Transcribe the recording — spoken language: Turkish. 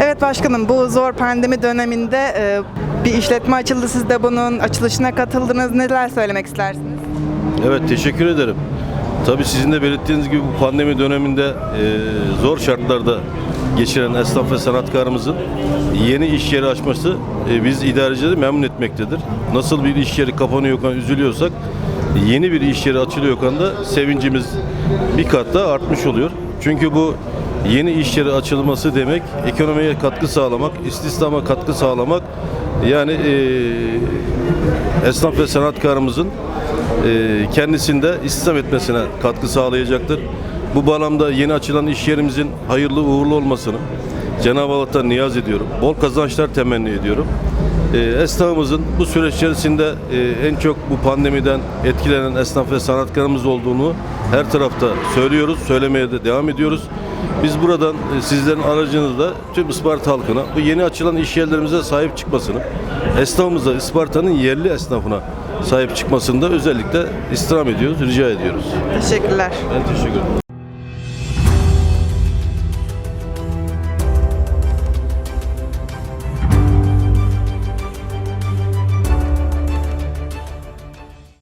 Evet başkanım bu zor pandemi döneminde e, bir işletme açıldı. Siz de bunun açılışına katıldınız. Neler söylemek istersiniz? Evet teşekkür ederim. Tabii sizin de belirttiğiniz gibi bu pandemi döneminde e, zor şartlarda geçiren esnaf ve sanatkarımızın yeni iş yeri açması e, biz idarecileri memnun etmektedir. Nasıl bir iş yeri kapanıyorken üzülüyorsak yeni bir iş yeri açılıyorken da sevincimiz bir kat daha artmış oluyor. Çünkü bu yeni iş yeri açılması demek ekonomiye katkı sağlamak, istihdama katkı sağlamak yani e, esnaf ve sanatkarımızın e, kendisinde istihdam etmesine katkı sağlayacaktır. Bu bağlamda yeni açılan iş yerimizin hayırlı uğurlu olmasını Cenab-ı Allah'tan niyaz ediyorum. Bol kazançlar temenni ediyorum. E, esnafımızın bu süreç içerisinde e, en çok bu pandemiden etkilenen esnaf ve sanatkarımız olduğunu her tarafta söylüyoruz, söylemeye de devam ediyoruz. Biz buradan e, sizlerin aracınızla tüm Isparta halkına bu yeni açılan iş yerlerimize sahip çıkmasını, esnafımıza Isparta'nın yerli esnafına sahip çıkmasını da özellikle istirham ediyoruz, rica ediyoruz. Teşekkürler. Ben teşekkür ederim.